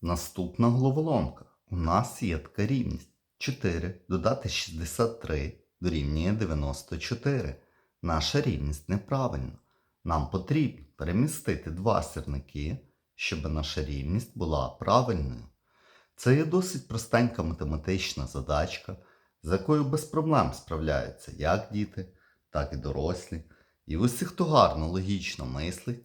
Наступна головоломка. У нас є така рівність. 4 додати 63 дорівнює 94. Наша рівність неправильна. Нам потрібно перемістити два сірники, щоб наша рівність була правильною. Це є досить простенька математична задачка, з якою без проблем справляються як діти, так і дорослі. І усі, хто гарно логічно мислить,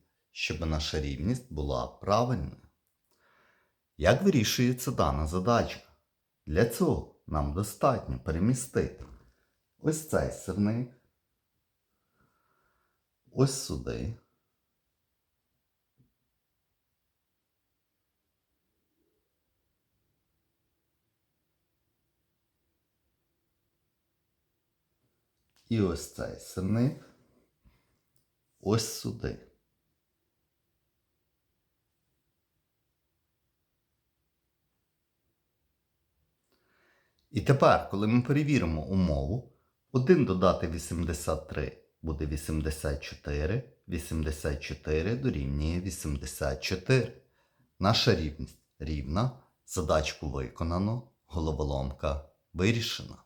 щоб наша рівність була правильною. Як вирішується дана задачка? Для цього нам достатньо перемістити ось цей сирник, ось сюди. І ось цей сирник ось сюди. І тепер, коли ми перевіримо умову, 1 додати 83 буде 84, 84 дорівнює 84. Наша рівність рівна, задачку виконано, головоломка вирішена.